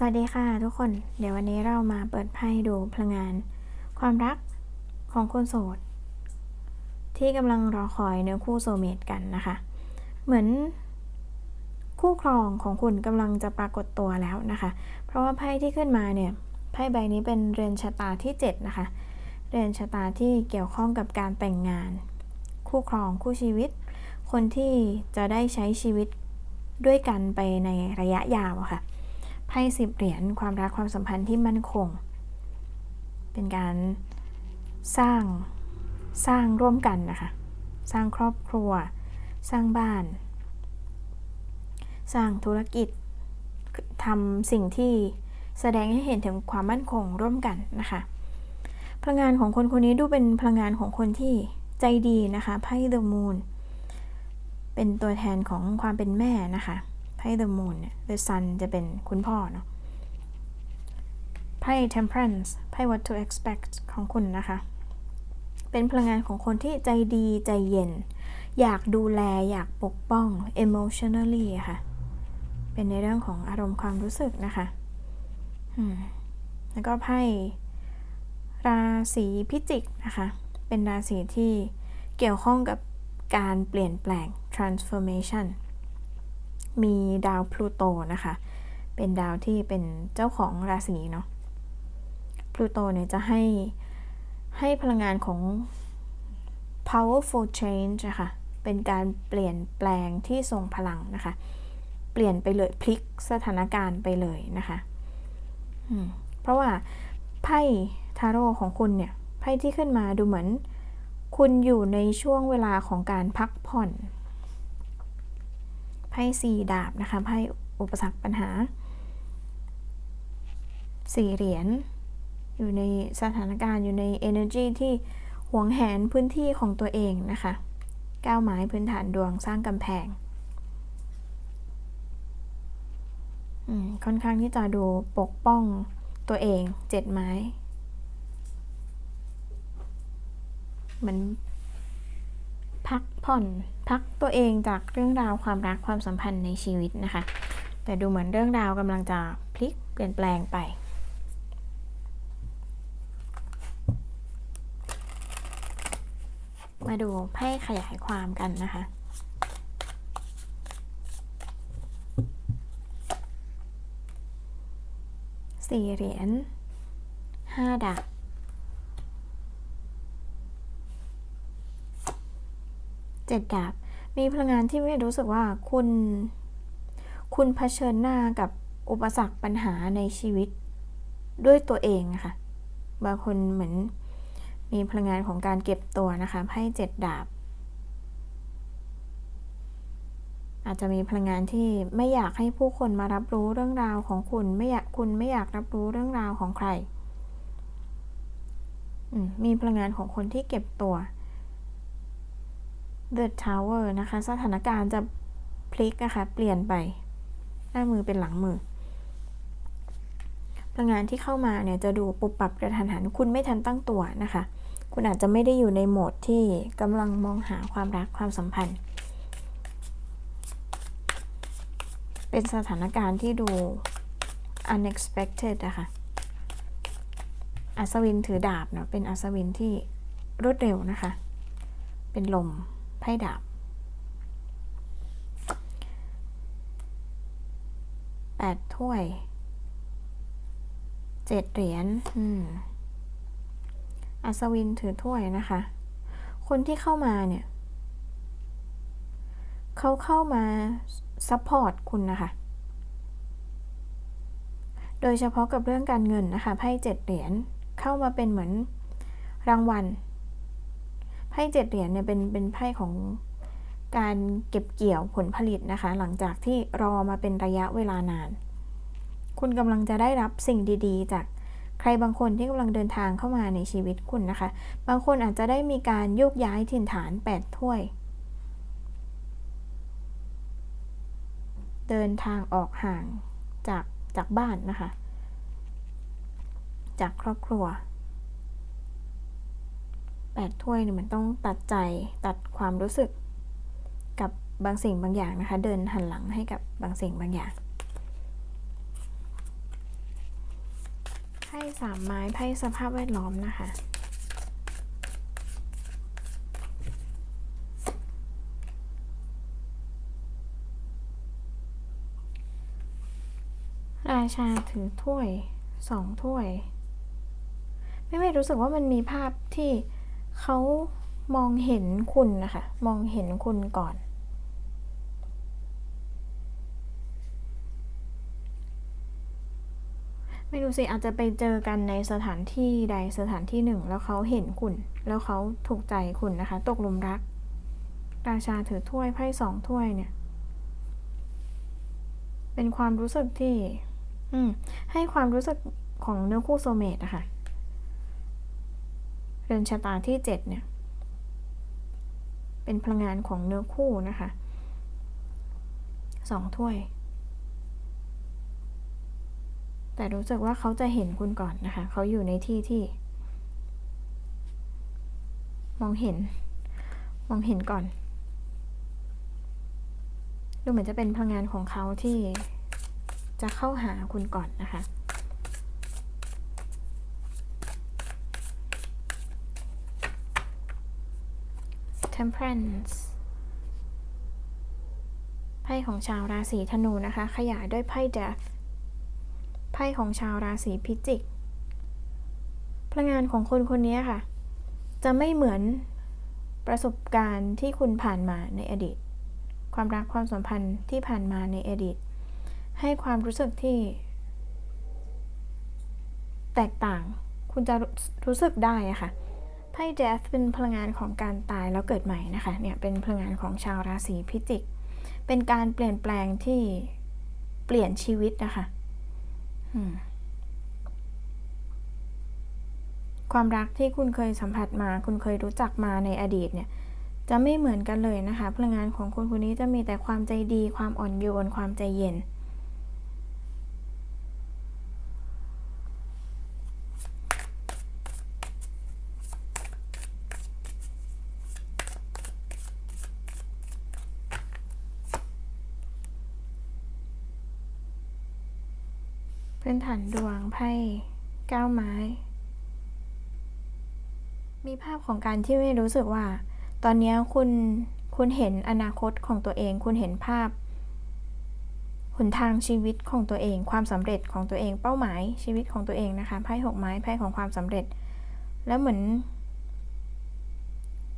สวัสดีค่ะทุกคน เดี๋ยววันนี้เรามาเปิดไพ่ดูพลังงาน ความรักของคนโสด ที่กำลังรอคอยเนื้อคู่โซเมตกันนะคะ เหมือนคู่ครองของคุณกำลังจะปรากฏตัวแล้วนะคะ เพราะว่าไพ่ที่ขึ้นมาเนี่ยไพ่ใบนี้เป็นเรือนชะตาที่ 7 นะคะ เรือนชะตาที่เกี่ยวข้องกับการแต่งงาน คู่ครองคู่ชีวิต คนที่จะได้ใช้ชีวิตด้วยกันไปในระยะยาวอะค่ะ ไพ่สิบเหรียญความรักความสัมพันธ์ที่มั่นคง เป็นการสร้างสร้างร่วมกันนะคะ สร้างครอบครัว สร้างบ้าน สร้างธุรกิจทำสิ่งที่แสดงให้เห็นถึงความมั่นคงร่วมกันนะคะพลังงานของคนคนนี้ดูเป็นพลังงานของคนที่ใจดีนะคะไพ่ The Moon เป็นตัวแทนของความเป็นแม่นะคะ ไพ่ The Moon เนี่ย The Sun จะเป็นคุณพ่อเนาะไพ่ Temperance ไพ่ What to Expect ของคุณนะคะ เป็นพลังงานของคนที่ใจดีใจเย็น อยากดูแลอยากปกป้อง emotionally ค่ะ เป็นในเรื่องของอารมณ์ความรู้สึกนะคะแล้วก็ไพ่ราศีพิจิกนะคะ เป็นราศีที่เกี่ยวข้องกับการเปลี่ยนแปลง transformation มีดาวพลูโตนะคะ เป็นดาวที่เป็นเจ้าของราศีเนาะพลูโตเนี่ยจะให้ให้พลังงานของ powerful change นะคะเป็นการเปลี่ยนแปลงที่ทรงพลังนะคะ เปลี่ยนไปเลยพลิกสถานการณ์ไปเลยนะคะ เพราะว่าไพ่ทาโร่ของคุณเนี่ย ไพ่ที่ขึ้นมาดูเหมือน คุณอยู่ในช่วงเวลาของการพักผ่อน พ่สี่ดาบนะคะไพ่อุปสรรคปัญหาสี่เหรียญอยู่ในสถานการณ์อยู่ใน energy ที่หวงแหนพื้นที่ของตัวเองนะคะก้าวไม้พื้นฐานดวงสร้างกำแพงค่อนข้างที่จะดูปกป้องตัวเองเจ็ดไม้ เหมือน พักผ่อนพักตัวเองจากเรื่องราวความรักความสัมพันธ์ในชีวิตนะคะ แต่ดูเหมือนเรื่องราวกำลังจะพลิกเปลี่ยนแปลงไปมาดูไพ่ขยายความกันนะคะ สี่เหรียญห้าดาบ เจ็ดดาบมีพลังงานที่ไม่รู้สึกว่าคุณ คุณเผชิญหน้ากับอุปสรรคปัญหาในชีวิตด้วยตัวเองค่ะ บางคนเหมือนมีพลังงานของการเก็บตัวนะคะไพ่เจ็ดดาบ อาจจะมีพลังงานที่ไม่อยากให้ผู้คนมารับรู้เรื่องราวของคุณไม่อยากคุณไม่อยากรับรู้เรื่องราวของใคร มีพลังงานของคนที่เก็บตัว The Tower นะคะ สถานการณ์จะพลิกนะคะเปลี่ยนไป หน้ามือเป็นหลังมือพลังงานที่เข้ามาเนี่ยจะดูปุบปรับกระทันหัน คุณไม่ทันตั้งตัวนะคะ คุณอาจจะไม่ได้อยู่ในโหมดที่กำลังมองหาความรักความสัมพันธ์ เป็นสถานการณ์ที่ดู unexpected นะคะอัศวินถือดาบเนาะเป็นอัศวินที่รวดเร็วนะคะ เป็นลม พ่ดาบแปดถ้วยเจ็ดเหรียญอัศวินถือถ้วยนะคะ คนที่เข้ามาเนี่ย เขาเข้ามาซัพพอร์ตคุณนะคะ โดยเฉพาะกับเรื่องการเงินนะคะ ไพ่เจ็ดเหรียญเข้ามาเป็นเหมือนรางวัล พ่เจ็ดเหรียญเนี่ยเป็นเป็นไพ่ของการเก็บเกี่ยวผลผลิตนะคะ หลังจากที่รอมาเป็นระยะเวลานาน คุณกำลังจะได้รับสิ่งดีๆ จากใครบางคนที่กำลังเดินทางเข้ามาในชีวิตคุณนะคะ บางคนอาจจะได้มีการโยกย้ายถิ่นฐาน 8 ถ้วย เดินทางออกห่างจากจากบ้านนะคะ จากครอบครัว 8 ถ้วยเนี่ยมันต้องตัดใจตัดความรู้สึกกับบางสิ่งบางอย่างนะคะ เดินหันหลังให้กับบางสิ่งบางอย่างพ่สามไม้ไพ่สภาพแวดล้อมนะคะราชาถือถ้วยสองถ้วย ไม่ไม่รู้สึกว่ามันมีภาพที่ เขามองเห็นคุณนะคะ มองเห็นคุณก่อน ไม่รู้สิ อาจจะไปเจอกันในสถานที่ใดสถานที่หนึ่ง แล้วเขาเห็นคุณ แล้วเขาถูกใจคุณนะคะ ตกหลุมรัก ราชาถือถ้วยไพ่สองถ้วยเนี่ย เป็นความรู้สึกที่ อืมให้ความรู้สึกของเนื้อคู่โซเมตนะคะ เรือนชะตาที่เจ็ดเนี่ย เป็นพลังงานของเนื้อคู่นะคะสองถ้วย แต่รู้สึกว่าเขาจะเห็นคุณก่อนนะคะ เขาอยู่ในที่ที่ มองเห็น มองเห็นก่อน ดูเหมือนจะเป็นพลังงานของเขาที่จะเข้าหาคุณก่อนนะคะ Temperance ไพ่ของชาวราศีธนูนะคะ ขยายด้วยไพ่ Death ไพ่ของชาวราศีพิจิก พลังงานของคนคนนี้ค่ะ จะไม่เหมือนประสบการณ์ที่คุณผ่านมาในอดีต ความรักความสัมพันธ์ที่ผ่านมาในอดีต ให้ความรู้สึกที่ แตกต่าง คุณจะรู้สึกได้ะค่ะ ไพ่ Death เป็นพลังงานของการตายแล้วเกิดใหม่นะคะเนี่ยเป็นพลังงานของชาวราศีพิจิก เป็นการเปลี่ยนแปลงที่เปลี่ยนชีวิตนะคะความรักที่คุณเคยสัมผัสมา คุณเคยรู้จักมาในอดีตเนี่ย จะไม่เหมือนกันเลยนะคะ พลังงานของคนคนนี้จะมีแต่ความใจดี ความอ่อนโยน ความใจเย็น พื้นฐานดวงไพ่เก้าไม้ มีภาพของการที่ไม่รู้สึกว่า ตอนนี้คุณคุณเห็นอนาคตของตัวเอง คุณเห็นภาพหนทางชีวิตของตัวเอง ความสำเร็จของตัวเองเป้าหมายชีวิตของตัวเองนะคะไพ่หกไม้ไพ่ของความสำเร็จ แล้วเหมือน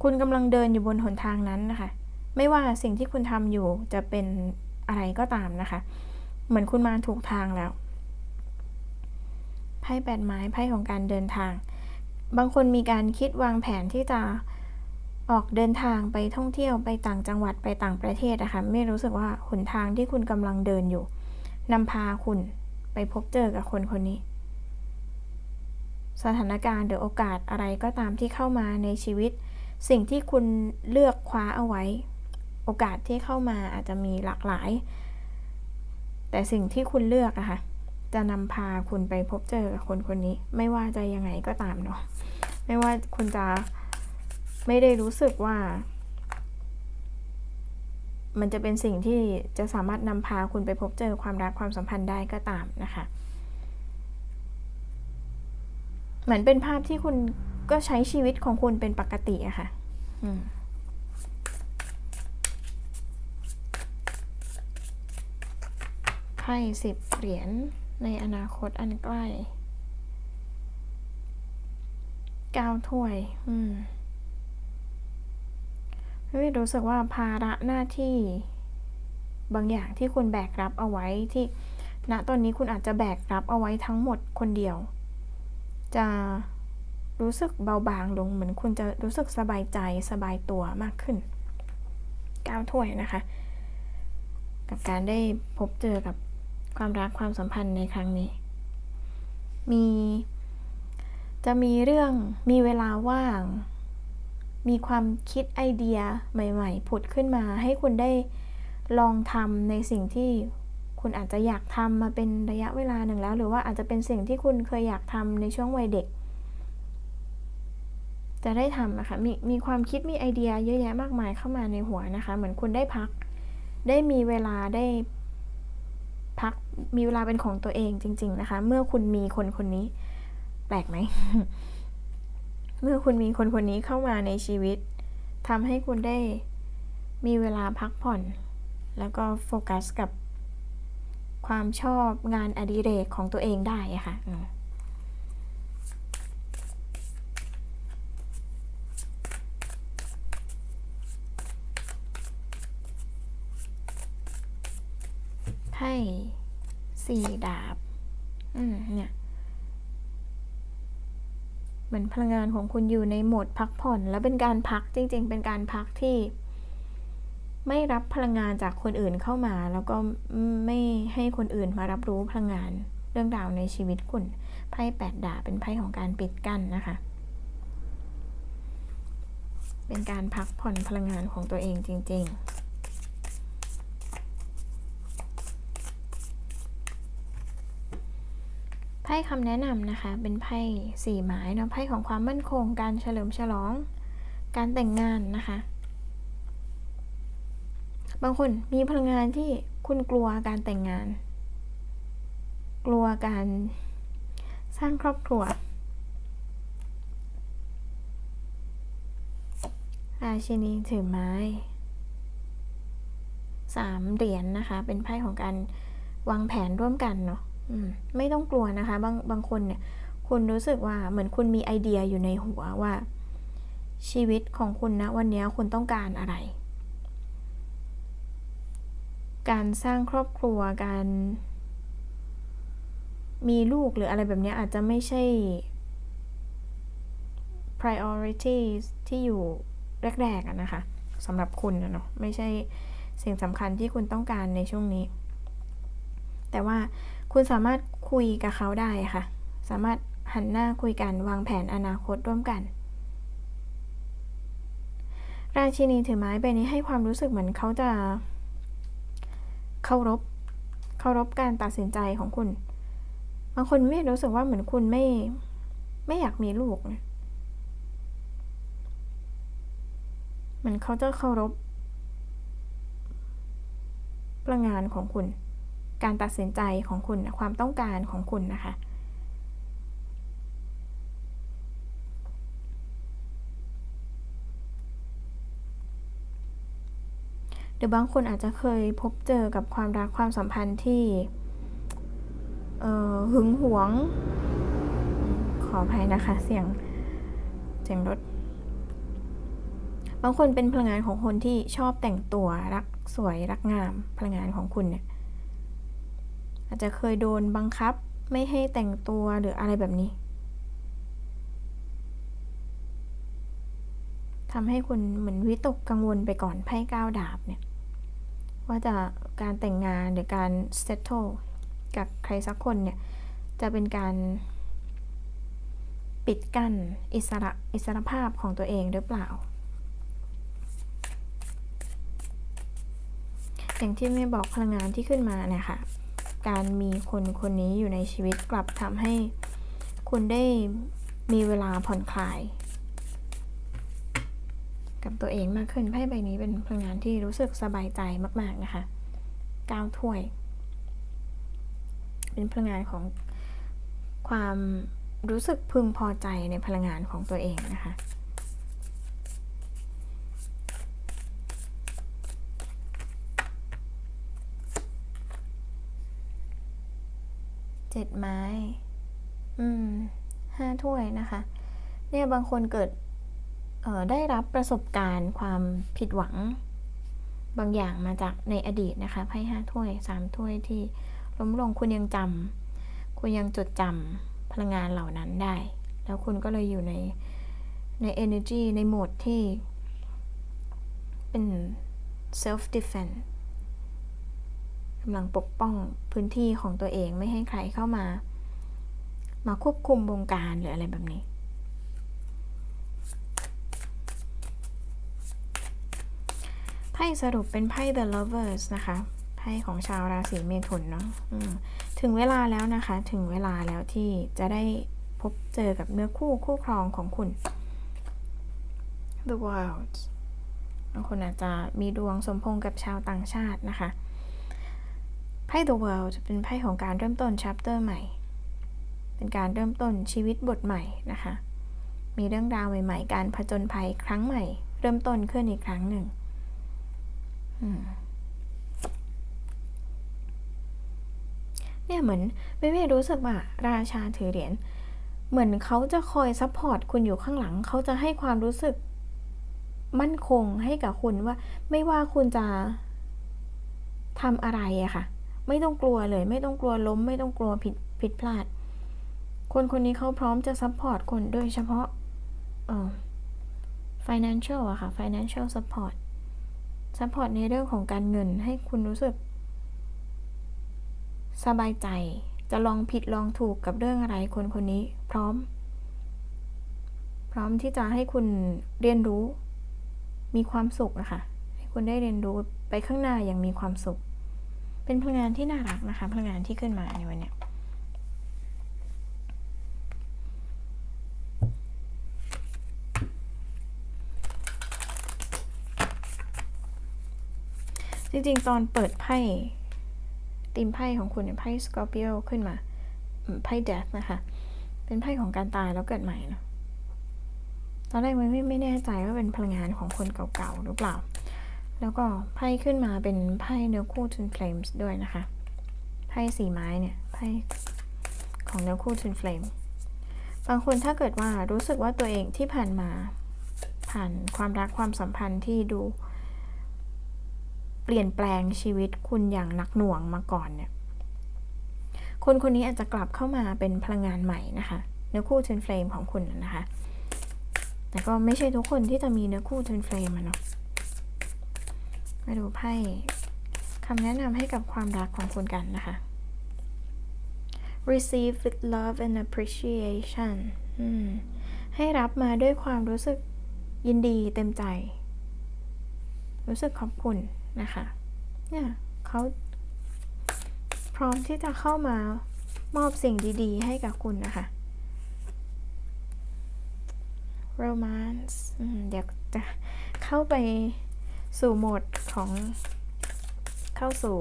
คุณกำลังเดินอยู่บนหนทางนั้นนะคะ ไม่ว่าสิ่งที่คุณทำอยู่จะเป็นอะไรก็ตามนะคะ เหมือนคุณมาถูกทางแล้ว พ่แปดไม้ไพ่ของการเดินทาง บางคนมีการคิดวางแผนที่จะออกเดินทางไปท่องเที่ยวไปต่างจังหวัดไปต่างประเทศนะคะไม่รู้สึกว่าหนทางที่คุณกำลังเดินอยู่นำพาคุณไปพบเจอกับคนคนนี้ สถานการณ์หรือโอกาสอะไรก็ตามที่เข้ามาในชีวิต สิ่งที่คุณเลือกคว้าเอาไว้ โอกาสที่เข้ามาอาจจะมีหลากหลาย แต่สิ่งที่คุณเลือกอะคะ่ะ จะนำพาคุณไปพบเจอกับคนคนนี้ ไม่ว่าจะยังไงก็ตามเนาะไม่ว่าคุณจะไม่ได้รู้สึกว่า มันจะเป็นสิ่งที่จะสามารถนำพาคุณไปพบเจอความรักความสัมพันธ์ได้ก็ตามนะคะ เหมือนเป็นภาพที่คุณก็ใช้ชีวิตของคุณเป็นปกติอะค่ะไพ่สิบเหรียญ ในอนาคตอันใกล้เก้าถ้วย อืมไม่รู้สึกว่าภาระหน้าที่ บางอย่างที่คุณแบกรับเอาไว้ที่ณตอนนี้คุณอาจจะแบกรับเอาไว้ทั้งหมดคนเดียว จะรู้สึกเบาบางลงเหมือนคุณจะรู้สึกสบายใจสบายตัวมากขึ้นก้าวถ้วยนะคะ กับการได้พบเจอกับ ความรักความสัมพันธ์ในครั้งนี้ มี จะมีเรื่องมีเวลาว่าง มีความคิดไอเดียใหม่ ๆ ผุดขึ้นมา ให้คุณได้ลองทำในสิ่งที่คุณอาจจะอยากทำมาเป็นระยะเวลาหนึ่งแล้ว หรือว่าอาจจะเป็นสิ่งที่คุณเคยอยากทำในช่วงวัยเด็ก จะได้ทำนะคะ มีมีความคิดมีไอเดียเยอะแยะมากมายเข้ามาในหัวนะคะ เหมือนคุณได้พัก ได้มีเวลาได้ พักมีเวลาเป็นของตัวเองจริง ๆนะคะ เมื่อคุณมีคนคนนี้ แปลกไหม เมื่อคุณมีคนคนนี้เข้ามาในชีวิตทำให้คุณได้มีเวลาพักผ่อน แล้วก็โฟกัสกับความชอบงานอดิเรกของตัวเองได้ะค่ะ อืมไพ่สี่ดาบ อืมเนี่ยเหมือนพลังงานของคุณอยู่ในโหมดพักผ่อน แล้วเป็นการพักจริง ๆ เป็นการพักที่ ไม่รับพลังงานจากคนอื่นเข้ามา แล้วก็ไม่ให้คนอื่นมารับรู้พลังงานเรื่องราวในชีวิตคุณไพ่แปดดาบเป็นไพ่ของการปิดกั้นนะคะ เป็นการพักผ่อนพลังงานของตัวเองจริง ๆ พ่คำแนะนำนะคะ เป็นไพ่สี่ไม้เนาะไพ่ของความมั่นคง การเฉลิมฉลอง การแต่งงานนะคะ บางคนมีพลังงานที่คุณกลัวการแต่งงาน กลัวการสร้างครอบครัวราชินีถือไม้สามเหรียญนนะคะ เป็นไพ่ของการวางแผนร่วมกันเนาะ ไม่ต้องกลัวนะคะ บางบางคนเนี่ย คุณรู้สึกว่าเหมือนคุณมีไอเดียอยู่ในหัวว่า ชีวิตของคุณนะวันนี้คุณต้องการอะไร การสร้างครอบครัวการมีลูกหรืออะไรแบบนี้อาจจะไม่ใช่ priority ที่อยู่แรกๆอะนะคะสำหรับคุณนะเนาะไม่ใช่สิ่งสำคัญที่คุณต้องการในช่วงนี้ แต่ว่า คุณสามารถคุยกับเขาได้ค่ะ สามารถหันหน้าคุยกันวางแผนอนาคตร่วมกัน ราชินีถือไม้ใบนี้ให้ความรู้สึกเหมือนเขาจะเคารพเคารพการตัดสินใจของคุณ บางคนไม่รู้สึกว่าเหมือนคุณไม่ไม่อยากมีลูกเหมือนเขาจะเคารพพลังงานของคุณ การตัดสินใจของคุณความต้องการของคุณนะคะ หรือบางคนอาจจะเคยพบเจอกับความรักความสัมพันธ์ที่หึงหวง ขออภัยนะคะ เสียงเสียงรถบางคนเป็นพลังงานของคนที่ชอบแต่งตัวรักสวยรักงามพลังงานของคุณเนี่ย อาจจะเคยโดนบังคับไม่ให้แต่งตัวหรืออะไรแบบนี้ทำให้คุณเหมือนวิตกกังวลไปก่อนไพ่ก้าวดาบเนี่ย ว่าจะการแต่งงานหรือการ settle กับใครสักคนเนี่ย จะเป็นการปิดกั้นอิสระอิสรภาพของตัวเองหรือเปล่า อย่างที่ไม่บอกพลังงานที่ขึ้นมาเนี่ยค่ะ การมีคนคนนี้อยู่ในชีวิตกลับทำให้คุณได้มีเวลาผ่อนคลาย กับตัวเองมากขึ้นไพ่ใบนี้เป็นพลังงานที่รู้สึกสบายใจมาก ๆนะคะก้าวถ้วย เป็นพลังงานของความรู้สึกพึงพอใจในพลังงานของตัวเองนะคะ เจ็ดไม้ อืมห้าถ้วยนะคะ เนี่ยบางคนเกิดได้รับประสบการณ์ความผิดหวัง บางอย่างมาจากในอดีตนะคะไพ่ห้าถ้วยสามถ้วยที่ล้มลงคุณยังจำคุณยังจดจำพลังงานเหล่านั้นได้ แล้วคุณก็เลยอยู่ในใน energy ในโหมดที่เป็น self defense กำลังปกป้องพื้นที่ของตัวเองไม่ให้ใครเข้ามา มาควบคุมวงการหรืออะไรแบบนี้ไพ่สรุปเป็นไพ่ The Lovers นะคะไพ่ของชาวราศีเมถุนเนาะถึงเวลาแล้วนะคะ ถึงเวลาแล้วที่จะได้พบเจอกับเนื้อคู่คู่ครองของคุณ The World บางคนอาจจะมีดวงสมพงกับชาวต่างชาตินะคะ ไพ่ The World เป็นไพ่ของการเริ่มต้น chapter ใหม่ เป็นการเริ่มต้นชีวิตบทใหม่นะคะ มีเรื่องราวใหม่ ๆ การผจญภัยครั้งใหม่ เริ่มต้นขึ้นอีกครั้งหนึ่งเนี่ยเหมือนไม่ไม่รู้สึกว่าราชาถือเหรียญเหมือนเขาจะคอยซัพพอร์ตคุณอยู่ข้างหลัง เขาจะให้ความรู้สึก มั่นคงให้กับคุณว่า ไม่ว่าคุณจะทำอะไรอะค่ะ ไม่ต้องกลัวเลย ไม่ต้องกลัวล้ม ไม่ต้องกลัวผิดผิดพลาด คนคนนี้เขาพร้อมจะซัพพอร์ตคนโดยเฉพาะเอ่อ financial อะค่ะ financial support support ในเรื่องของการเงินให้คุณรู้สึก สบายใจจะลองผิดลองถูกกับเรื่องอะไรคนคนนี้ พร้อม พร้อมที่จะให้คุณเรียนรู้ มีความสุขอะค่ะ ให้คุณได้เรียนรู้ไปข้างหน้าอย่างมีความสุข เป็นพลังงานที่น่ารักนะคะ พลังงานที่ขึ้นมาในวันนี้จริงๆ ตอนเปิดไพ่ตีมไพ่ของคุณเนี่ยไพ่สกอร์เปียขึ้นมาไพ่เดธนะคะ เป็นไพ่ของการตายแล้วเกิดใหม่เนะตอนแรกมันไม่ไม่แน่ใจว่าเป็นพลังงานของคนเก่าๆหรือเปล่า แล้วก็ไพ่ขึ้นมาเป็นไพ่เนื้อคู่ Twin Flames ด้วยนะคะ ไพ่สีไม้เนี่ย ไพ่ของเนื้อคู่ Twin Flame บางคนถ้าเกิดว่ารู้สึกว่าตัวเองที่ผ่านมา ผ่านความรักความสัมพันธ์ที่ดู เปลี่ยนแปลงชีวิตคุณอย่างหนักหน่วงมาก่อนเนี่ย คนคนนี้อาจจะกลับเข้ามาเป็นพลังงานใหม่นะคะ เนื้อคู่ Twin Flame ของคุณนะคะ แต่ก็ไม่ใช่ทุกคนที่จะมีเนื้อคู่ Twin Flame อะเนาะ มาดูไพ่คำแนะนำให้กับความรักของคุณกันนะคะ receive with love and appreciation ให้รับมาด้วยความรู้สึกยินดีเต็มใจ รู้สึกขอบคุณนะคะ เนี่ยเขาพร้อมที่จะเข้ามามอบสิ่งดีๆ ให้กับคุณนะคะ romance เดี๋ยวจะเข้าไป สู่โหมดของเข้าสู่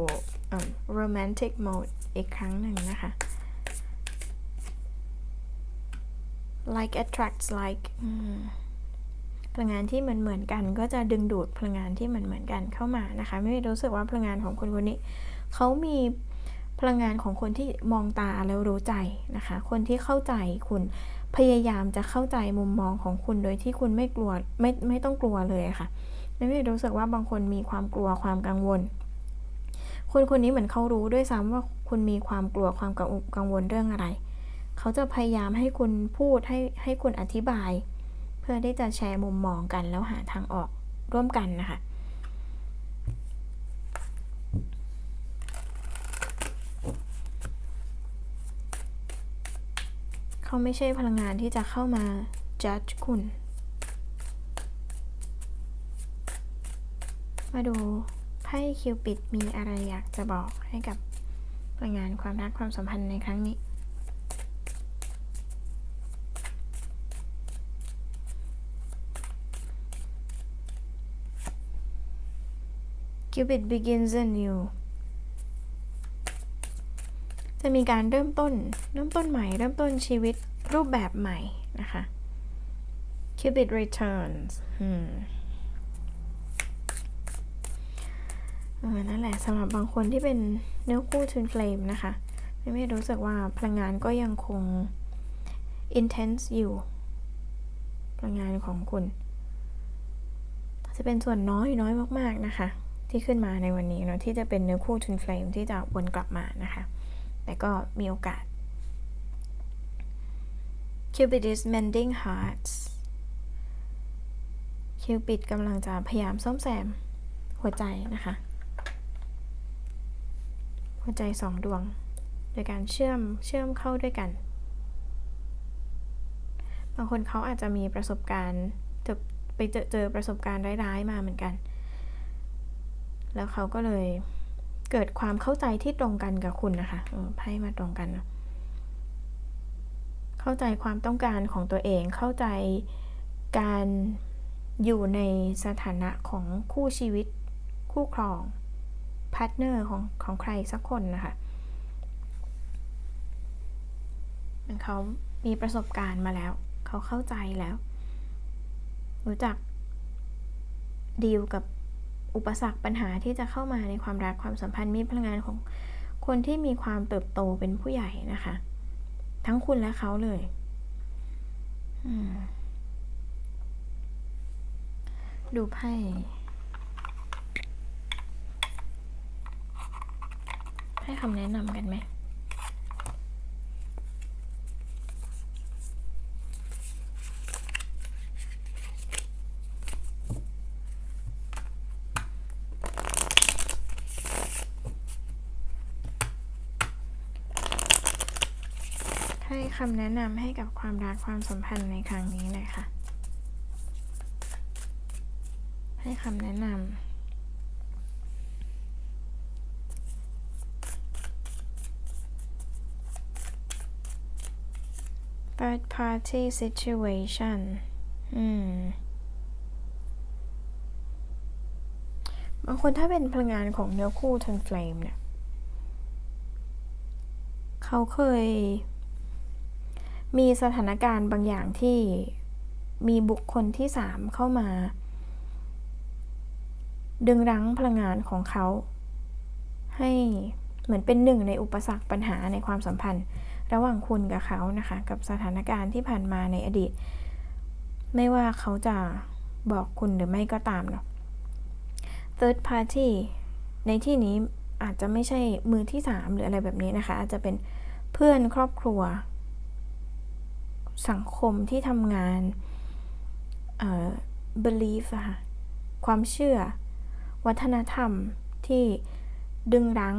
romantic mode อีกครั้งหนึ่งนะคะ like attracts like พลังงานที่เหมือนเหมือนกันก็จะดึงดูดพลังงานที่เหมือนเหมือนกันเข้ามานะคะ ไม่รู้สึกว่าพลังงานของคนคนนี้เขามีพลังงานของคนที่มองตาแล้วรู้ใจนะคะ คนที่เข้าใจคุณพยายามจะเข้าใจมุมมองของคุณโดยที่คุณไม่กลัวไม่ไม่ต้องกลัวเลยอะ ค่ะไม่ได้รู้สึกว่าบางคนมีความกลัวความกังวล คนคนนี้เหมือนเขารู้ด้วยซ้ำว่าคุณมีความกลัวความกังวลกังวลเรื่องอะไร เขาจะพยายามให้คุณพูดให้ให้คุณอธิบาย เพื่อที่จะแชร์มุมมองกันแล้วหาทางออกร่วมกันนะคะเขาไม่ใช่พลังงานที่จะเข้ามา judge คุณ มาดูไพ่คิวปิดมีอะไรอยากจะบอกให้กับพลังงานความรักความสัมพันธ์ในครั้งนี้ Cupid begins anew จะมีการเริ่มต้น เริ่มต้นใหม่ เริ่มต้นชีวิตรูปแบบใหม่นะคะ Cupid returns อืมเออ นั่นแหละสำหรับบางคนที่เป็นเนื้อคู่ Twin Flame นะคะไม่ไม่รู้สึกว่าพลังงานก็ยังคง intense อยู่ พลังงานของคุณ จะเป็นส่วนน้อยน้อยมากๆนะคะ ที่ขึ้นมาในวันนี้เนาะที่จะเป็นเนื้อคู่ Twin Flame ที่จะวนกลับมานะคะ แต่ก็มีโอกาส Cupid is mending hearts Cupid กำลังจะพยายามซ่อมแซมหัวใจนะคะ หัวใจสองดวง โดยการเชื่อมเชื่อมเข้าด้วยกัน บางคนเขาอาจจะมีประสบการณ์จอไปเจอเจอประสบการณ์ร้ายๆมาเหมือนกัน แล้วเขาก็เลยเกิดความเข้าใจที่ตรงกันกับคุณนะคะไพ่มาตรงกัน เข้าใจความต้องการของตัวเอง เข้าใจการอยู่ในสถานะของคู่ชีวิตคู่ครอง พาร์ทเนอร์ของของใครสักคนนะคะเขามีประสบการณ์มาแล้ว เขาเข้าใจแล้ว รู้จักดีลกับอุปสรรคปัญหาที่จะเข้ามาในความรักความสัมพันธ์มีพลังงานของคนที่มีความเติบโตเป็นผู้ใหญ่นะคะ ทั้งคุณและเขาเลยดูไพ่ ให้คำแนะนำกันไหมให้คำแนะนำให้กับความรักความสัมพันธ์ในครั้งนี้หน่อยค่ะ ให้คำแนะนำ third party situation อืมบางคนถ้าเป็นพลังงานของเนื้อคู่ twin flame เนี่ย เขาเคย มีสถานการณ์บางอย่างที่มีบุคคลที่สามเข้ามา ดึงรั้งพลังงานของเขา ให้เหมือนเป็นหนึ่งในอุปสรรคปัญหาในความสัมพันธ์ ระหว่างคุณกับเขานะคะ กับสถานการณ์ที่ผ่านมาในอดีต ไม่ว่าเขาจะบอกคุณหรือไม่ก็ตามเนาะ third party ในที่นี้อาจจะไม่ใช่มือที่สามหรืออะไรแบบนี้นะคะ อาจจะเป็นเพื่อนครอบครัว สังคมที่ทำงานเอ่อ belief ค่ะความเชื่อ วัฒนธรรมที่ดึงรั้ง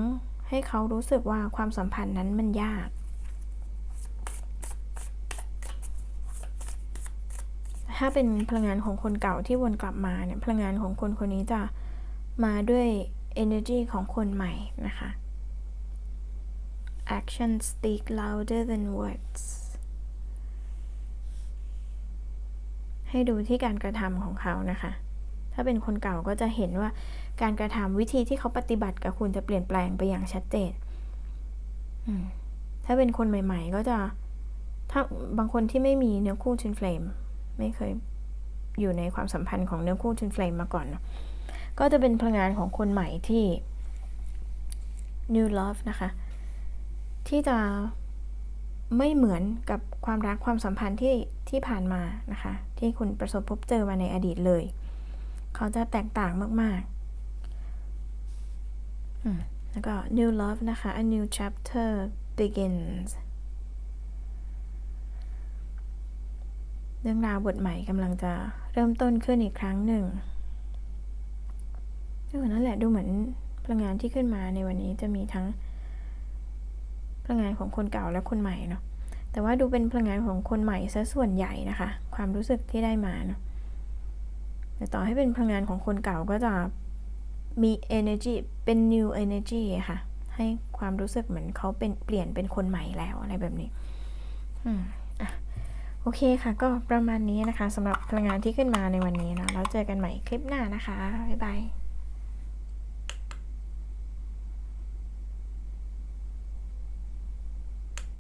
ให้เขารู้สึกว่าความสัมพันธ์นั้นมันยาก ถ้าเป็นพลังงานของคนเก่าที่วนกลับมาเนี่ยพลังงานของคนคนนี้จะมาด้วย energy ของคนใหม่นะคะ Action speak louder than words ให้ดูที่การกระทำของเขานะคะ ถ้าเป็นคนเก่าก็จะเห็นว่าการกระทำวิธีที่เขาปฏิบัติกับคุณจะเปลี่ยนแปลงไปอย่างชัดเจน ถ้าเป็นคนใหม่ ๆ ก็จะ ถ้าบางคนที่ไม่มีเนื้อคู่ twin flame ไม่เคยอยู่ในความสัมพันธ์ของเนื้อคู่ twin flame มาก่อนนะก็จะเป็นพลังงานของคนใหม่ที่ new love นะคะ ที่จะไม่เหมือนกับความรักความสัมพันธ์ที่ที่ผ่านมานะคะ ที่คุณประสบพบเจอมาในอดีตเลย เขาจะแตกต่างมากๆแล้วก็ new love นะคะ a new chapter begins เรื่องราวบทใหม่กำลังจะเริ่มต้นขึ้นอีกครั้งหนึ่งนั่นแหละดูเหมือนพลังงานที่ขึ้นมาในวันนี้จะมีทั้งพลังงานของคนเก่าและคนใหม่เนาะแต่ว่าดูเป็นพลังงานของคนใหม่ซะส่วนใหญ่นะคะ ความรู้สึกที่ได้มาเนาะแต่ต่อให้เป็นพลังงานของคนเก่าก็จะมี energy เป็น new energy ค่ะ ให้ความรู้สึกเหมือนเขาเป็นเปลี่ยนเป็นคนใหม่แล้วอะไรแบบนี้ อืม โอเคค่ะ ก็ประมาณนี้นะคะสำหรับพลังงานที่ขึ้นมาในวันนี้เนาะแล้วเจอกันใหม่คลิปหน้านะคะ บ๊ายบาย